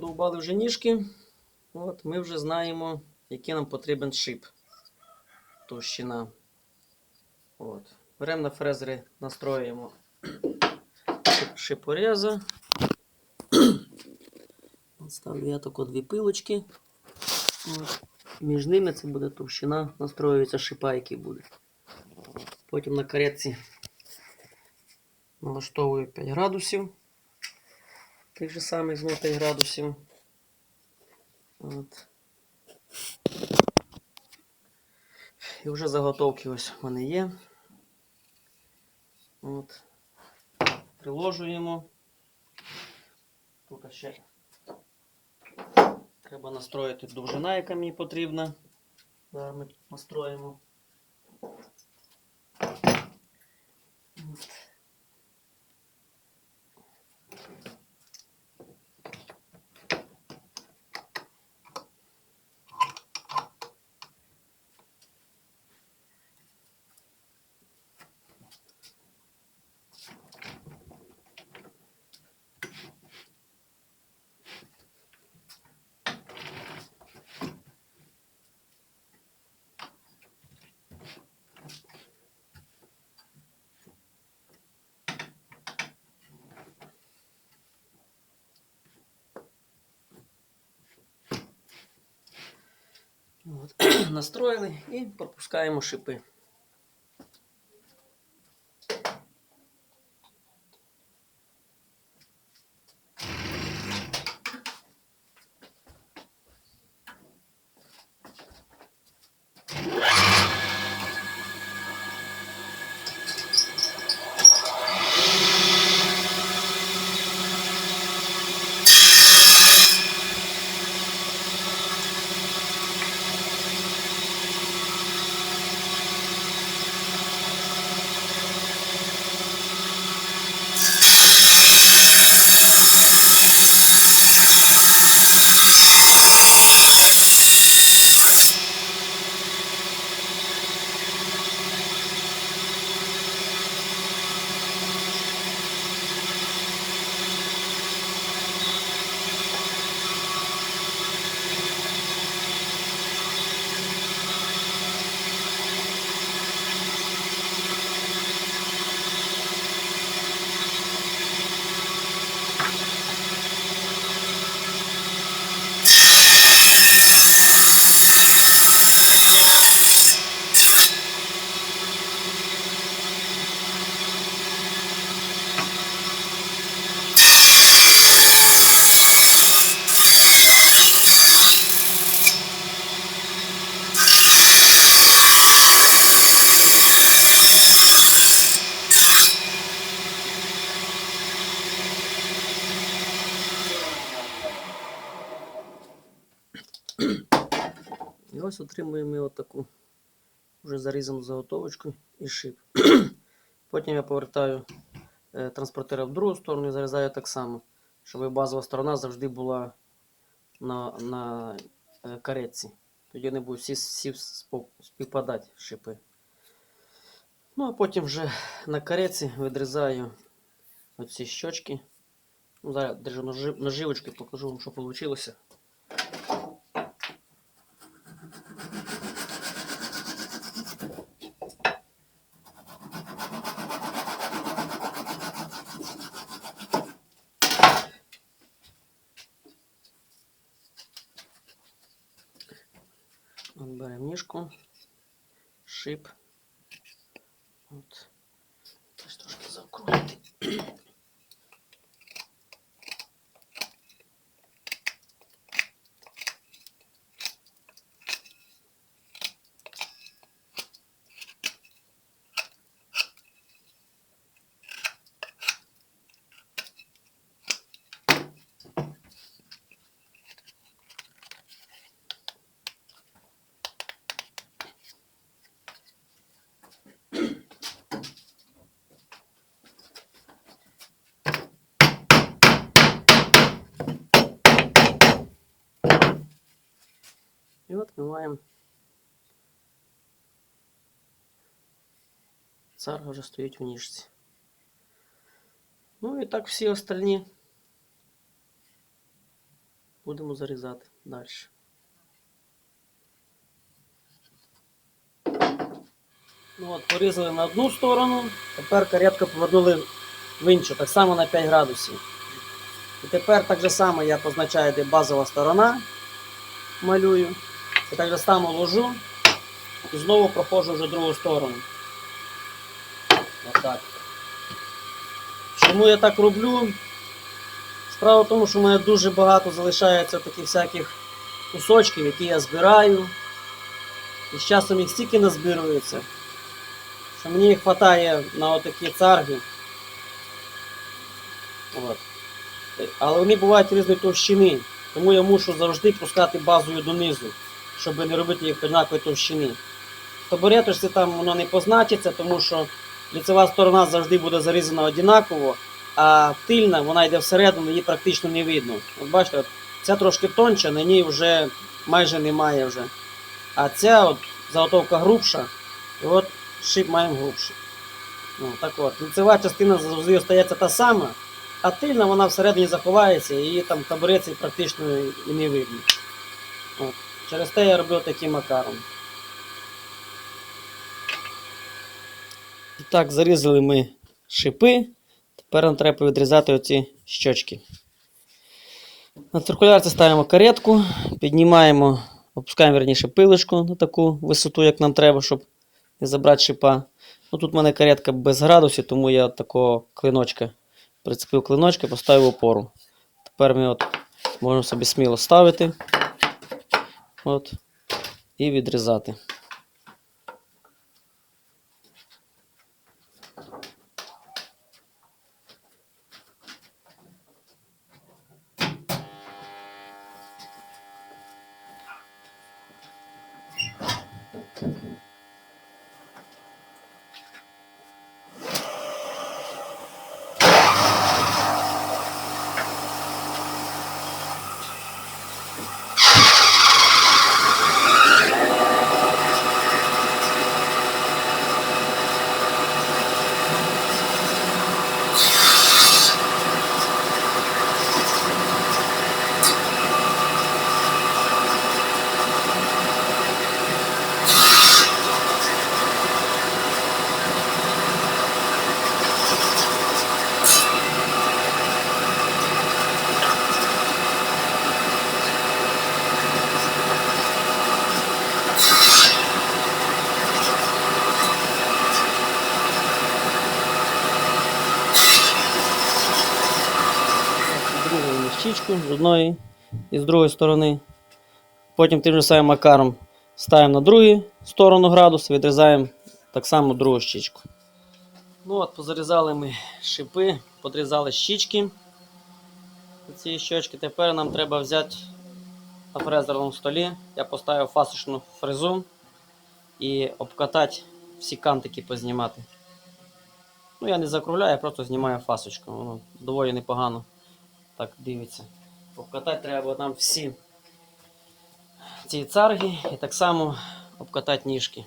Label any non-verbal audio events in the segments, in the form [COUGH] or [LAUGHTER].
подовбали вже ніжки. От, ми вже знаємо, який нам потрібен шип. Товщина. От. Беремо на фрезері, настроюємо шип- шипореза. Ставлю я тако дві пилочки. От. Між ними це буде товщина, настроюється шипа, який буде. Потім на каретці налаштовую 5 градусів. Тих же самих знову 5 градусів. От. І вже заготовки ось в мене є. От. Приложуємо. Тут ще треба настроїти довжина, яка мені потрібна. Зараз ми настроїмо. [CLEARS THROAT] Настроїли і пропускаємо шипи. І ось отримуємо ми отаку вже зарізану заготовочку і шип. [CLEARS THROAT] Потім я повертаю е, транспортера в другу сторону і зарізаю так само, щоб базова сторона завжди була на, на е, каретці. Тоді вони будуть всі, всі співпадати шипи. Ну, а потім вже на кареці відрізаю оці щочки. Ну, зараз держу ножи, ноживочки, покажу вам, що вийшло. Беремо ніжку, шип. От. Ось трошки закрутити. І от ми маємо. Царга вже стоїть в ніжці. Ну і так всі остальні будемо зарізати далі. Ну от, порізали на одну сторону, тепер каретку повернули в іншу, так само на 5 градусів. І тепер так же само я позначаю, де базова сторона, малюю. І так само ложу і знову проходжу вже другу сторону. Отак. Чому я так роблю? Справа в тому, що в мене дуже багато залишається таких всяких кусочків, які я збираю. І з часом їх стільки назбирується, що мені їх вистачає на отакі царги. От. Але вони бувають різної товщини, тому я мушу завжди пускати базою донизу, щоб не робити їх однакової товщини. Табуреточці там воно не позначиться, тому що ліцева сторона завжди буде зарізана однаково, а тильна вона йде всередину, її практично не видно. От бачите, от, ця трошки тонша, на ній вже майже немає вже. А ця от заготовка грубша, і от шип маємо грубший. Ну, так от, лицева частина завжди остається та сама, а тильна вона всередині заховається, і її там табуреці практично і не видно. От. Через те я роблю таким макаром. І так, зарізали ми шипи. Тепер нам треба відрізати оці щочки. На циркулярці ставимо каретку, піднімаємо, опускаємо верніше пилочку на таку висоту, як нам треба, щоб не забрати шипа. Ну, тут в мене каретка без градусів, тому я такого клиночка прицепив клиночка поставив опору. Тепер ми от можемо собі сміло ставити от, і відрізати. Відрізали з одної і з другої сторони. Потім тим же самим макаром ставимо на другу сторону градус, відрізаємо так само другу щічку. Ну от, позарізали ми шипи, подрізали щічки. Ці щочки. Тепер нам треба взяти на фрезерному столі. Я поставив фасочну фрезу і обкатати всі кантики познімати. Ну, я не закругляю, я просто знімаю фасочку. Воно доволі непогано так дивиться. Обкатати треба нам всі ці царги і так само обкатати ніжки.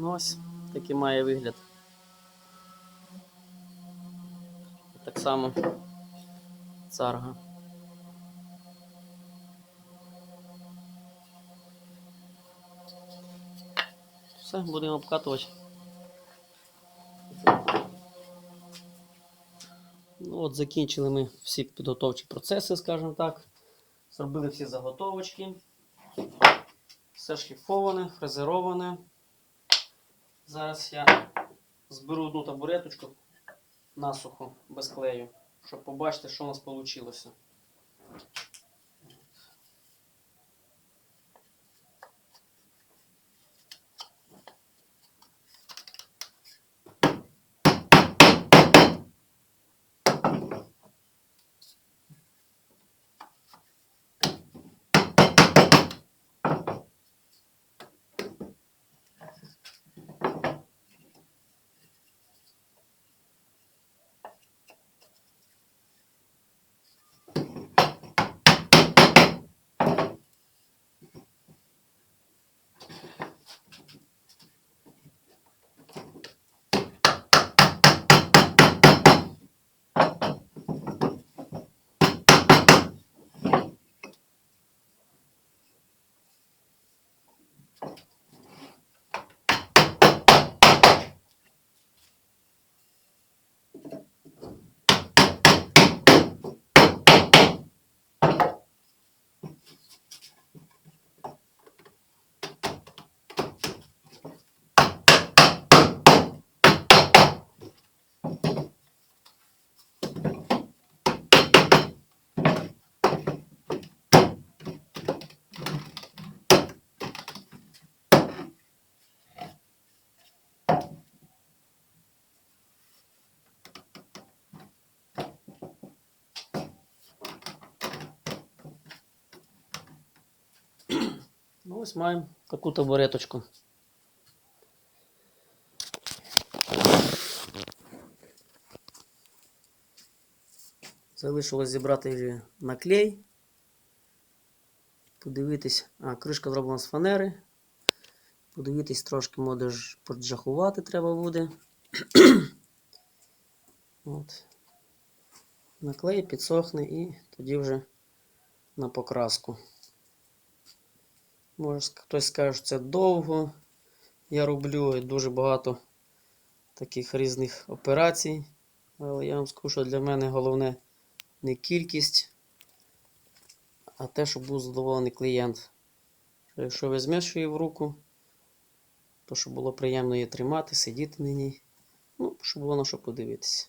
Ну ось такий має вигляд. Так само царга. Все, будемо обкатувати. Ну от закінчили ми всі підготовчі процеси, скажімо так. Зробили всі заготовочки. Все шліфоване, фрезероване. Зараз я зберу одну табуреточку, насухо, без клею, щоб побачити, що у нас вийшло. Ну, ось маємо таку табуреточку. Залишилось зібрати вже наклей. Подивитись, а, кришка зроблена з фанери. Подивитись трошки, може поджахувати треба буде. [CLEARS THROAT] От. Наклей підсохне і тоді вже на покраску. Може, хтось скаже, що це довго. Я роблю дуже багато таких різних операцій. Але я вам скажу, що для мене головне не кількість, а те, щоб був задоволений клієнт. Що Якщо візьмеш її в руку, то щоб було приємно її тримати, сидіти на ній. Ну, щоб було на що подивитися.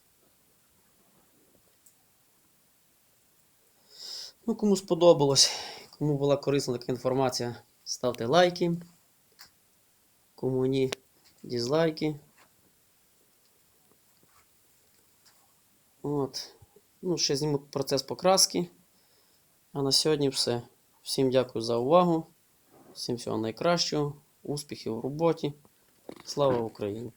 Ну, кому сподобалось, кому була корисна така інформація, ставте лайки. Кому ні, дізлайки. От. Ну, ще зніму процес покраски. А на сьогодні все. Всім дякую за увагу. Всім всього найкращого. Успіхів в роботі. Слава Україні!